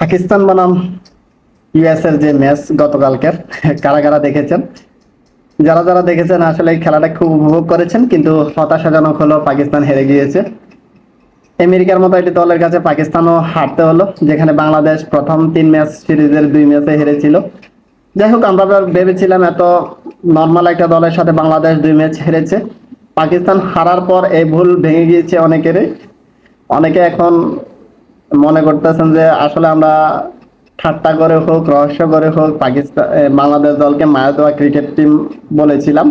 পাকিস্তান বনাম ইউএস এর যে ম্যাচ গতকালকের, কারা কারা দেখেছেন? যারা যারা দেখেছেন, আসলে এই খেলাটা খুব উপভোগ করেছেন, কিন্তু হতাশাজনক হলো পাকিস্তান হেরে গিয়েছে। আমেরিকার মতো একটি দলের কাছে পাকিস্তানও হারতে হলো, যেখানে বাংলাদেশ প্রথম তিন ম্যাচ সিরিজের দুই ম্যাচে হেরেছিল। যাই হোক, আমরা ভেবেছিলাম এত নর্মাল একটা দলের সাথে বাংলাদেশ দুই ম্যাচ হেরেছে। পাকিস্তান হারার পর এই ভুল ভেঙে গিয়েছে অনেকেরই। অনেকে এখন মনে করতেছেন যে আসলে আমরা ঠাট্টা করে হোক, রহস্য করে হোক পাকিস্তান বাংলাদেশ দলকে মায়া দেওয়া ক্রিকেট টিম বলেছিলাম।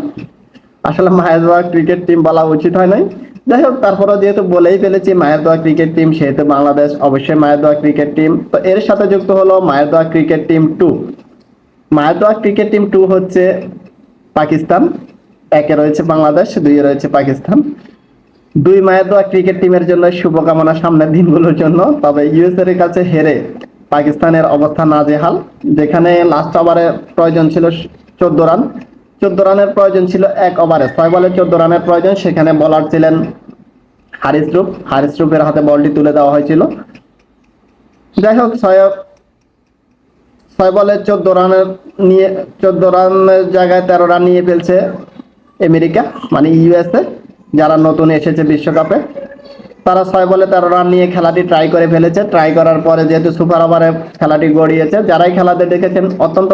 আসলে মায়া দেওয়া ক্রিকেট টিম বলা উচিত হয় নাই। যাই হোক, তারপরেও যেহেতু বলেই ফেলেছি মায়ের দোয়া ক্রিকেট টিম সেহেতু বাংলাদেশ অবশ্যই মায়ের দোয়া ক্রিকেট টিম তো এর সাথে যুক্ত হলো মায়ের দোয়া ক্রিকেট টিম টু মায়ের দোয়া ক্রিকেট টিম টু হচ্ছে পাকিস্তান। একে রয়েছে বাংলাদেশ, দুইয়ে রয়েছে পাকিস্তান। দুই মায়ের দোয়া ক্রিকেট টিমের জন্য শুভকামনা সামনের দিনগুলোর জন্য। তবে ইউএস এর কাছে হেরে পাকিস্তানের অবস্থা নাজেহাল, যেখানে লাস্ট ওভারে প্রয়োজন ছিল চোদ্দ রান। চোদ্দ রানের প্রয়োজন ছিল এক ওভারে ছয় বলে চোদ্দ রানের প্রয়োজন, সেখানে বলার ছিলেন হারিস রূপ। হারিস রূপের হাতে বলটি তুলে দেওয়া হয়েছিল। যাই হোক, ছয় ছয় বলে চোদ্দ রানের নিয়ে চোদ্দ রানের জায়গায় তেরো রান নিয়ে ফেলছে আমেরিকা মানে ইউএসএ যারা নতুন এসেছে বিশ্বকাপে, তারা ছয় বলে তেরো রান নিয়ে খেলাটি ট্রাই করে ফেলেছে। ট্রাই করার পরে যেহেতু সুপার ওভারে খেলাটি গড়িয়েছে, যারাই খেলাতে দেখেছেন অত্যন্ত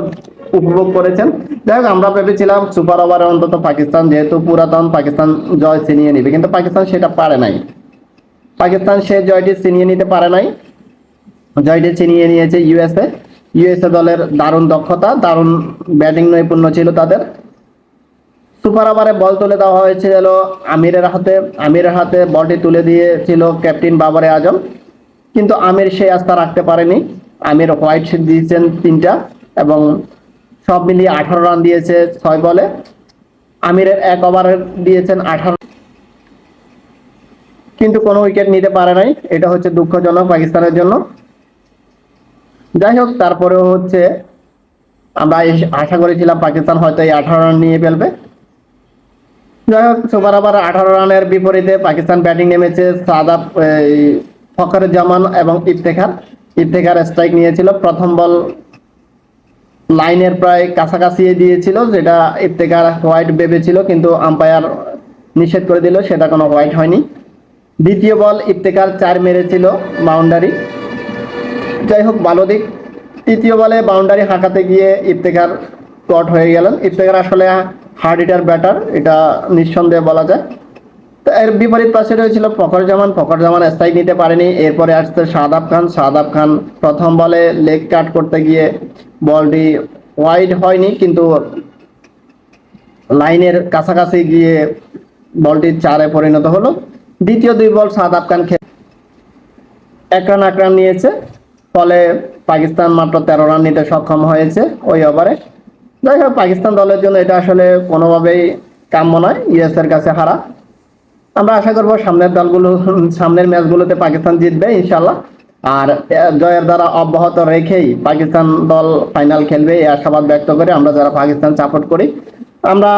উপভোগ করেছেন। যাই হোক, আমরা ভেবেছিলাম সুপার ওভারে অন্তত পাকিস্তান যেহেতু পুরাতন, পাকিস্তান জয় ছিনিয়ে নিবে। কিন্তু পাকিস্তান সেটা পারে নাই। পাকিস্তান সে জয়টি ছিনিয়ে নিতে পারে নাই। জয়টি ছিনিয়ে নিয়েছে ইউএসএ ইউএসএ দলের দারুণ দক্ষতা, দারুণ ব্যাটিং নৈপুণ্য ছিল তাদের। সুপার ওভারে বল তুলে দেওয়া হয়েছিল আমিরের হাতে আমিরের হাতে বলটি তুলে দিয়েছিল ক্যাপ্টেন বাবরে আজম। কিন্তু আমির সেই আস্থা রাখতে পারেনি। আমির হোয়াইট দিয়েছেন তিনটা এবং সব মিলিয়ে আঠারো রান দিয়েছে ছয় বলে। আমিরের এক ওভারে দিয়েছেন আঠারো। কিন্তু কোনো উইকেট নিতে পারে নাই। এটা হচ্ছে দুঃখজনক পাকিস্তানের জন্য। যাই হোক, তারপরেও হচ্ছে আমরা আশা করেছিলাম পাকিস্তান হয়তো এই আঠারো রান নিয়ে ফেলবে। যাই হোক সুপার ওভার আঠারো রানের বিপরীতে পাকিস্তান ব্যাটিং নেমেছে সাদাব এই, ফখরুজ্জামান এবং ইফতেখার। ইফতেখার স্ট্রাইক নিয়েছিল। প্রথম বল লাইনের প্রায় কাছাকাছি দিয়েছিল যেটা ইফতেখার হোয়াইট ভেবেছিল কিন্তু আম্পায়ার নিষেধ করে দিল সেটা কোনো হোয়াইট হয়নি। দ্বিতীয় বল ইফতেখার চার মেরেছিল বাউন্ডারি যাই হোক ভালো দিক। তৃতীয় বলে বাউন্ডারি হাঁকাতে গিয়ে ইফতেখার কট হয়ে গেলেন। ইফতেখার আসলে হার্ড ইটার ব্যাটার, এটা নিঃসন্দেহে বলা যায়। তো এর বিপরীত পাশে রয়েছিল ফখর জামান ফখর জামান স্ট্রাইক নিতে পারেনি, এরপরে আসছে শাহাদাব খান। শাহাদাব খান প্রথম বলে লেগ কাট করতে গিয়ে বলটি ওয়াইড হয়নি, কিন্তু লাইনের কাছাকাছি গিয়ে বলটি চারে পরিণত হলো। দ্বিতীয় দুই বল শাহাদাব খান খে এক রান এক রান নিয়েছে, ফলে পাকিস্তান মাত্র তেরো রান নিতে সক্ষম হয়েছে ওই ওভারে। যাই হোক, পাকিস্তান দলের জন্য এটা আসলে কোনোভাবেই কাম্য নয় ইউএস এর কাছে হারা। আমরা আশা করব সামনের দলগুলো, সামনের ম্যাচগুলোতে পাকিস্তান জিতবে ইনশাল্লাহ আর জয়ের দ্বারা অব্যাহত রেখেই পাকিস্তান দল ফাইনাল খেলবে, এই আশাবাদ ব্যক্ত করে আমরা যারা পাকিস্তান সাপোর্ট করি, আমরা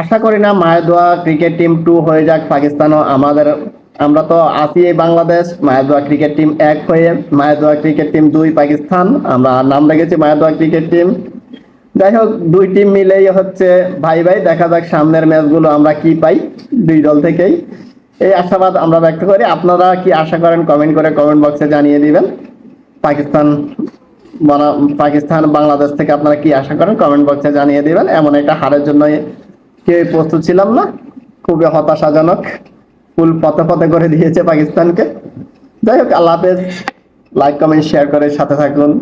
আশা করি না, মায়াদোয়া ক্রিকেট টিম টু হয়ে যাক, পাকিস্তানও আমাদের, আমরা তো আছি এই বাংলাদেশ, মায়াদোয়া ক্রিকেট টিম এক হয়ে, মায়াদোয়া ক্রিকেট টিম দুই পাকিস্তান, আমরা নাম রেখেছি মায়াদোয়া ক্রিকেট টিম যাই হোক দুই টিম মিলেই হচ্ছে ভাই ভাই, দেখা যাক সামনের ম্যাচগুলো আমরা কি পাই দুই দল থেকেই। এই আশাবাদ আমরা ব্যক্ত করি। আপনারা কি আশা করেন কমেন্ট করে কমেন্ট বক্সে জানিয়ে দিবেন। পাকিস্তান পাকিস্তান, বাংলাদেশ থেকে আপনারা কি আশা করেন কমেন্ট বক্সে জানিয়ে দিবেন। এমন একটা হারের জন্য কেউ প্রস্তুত ছিলাম না। খুবই হতাশাজনক। ফুল পথে পথে করে দিয়েছে পাকিস্তানকে। যাই হোক, আল্লাহ হাফেজ। লাইক, কমেন্ট, শেয়ার করে সাথে থাকুন।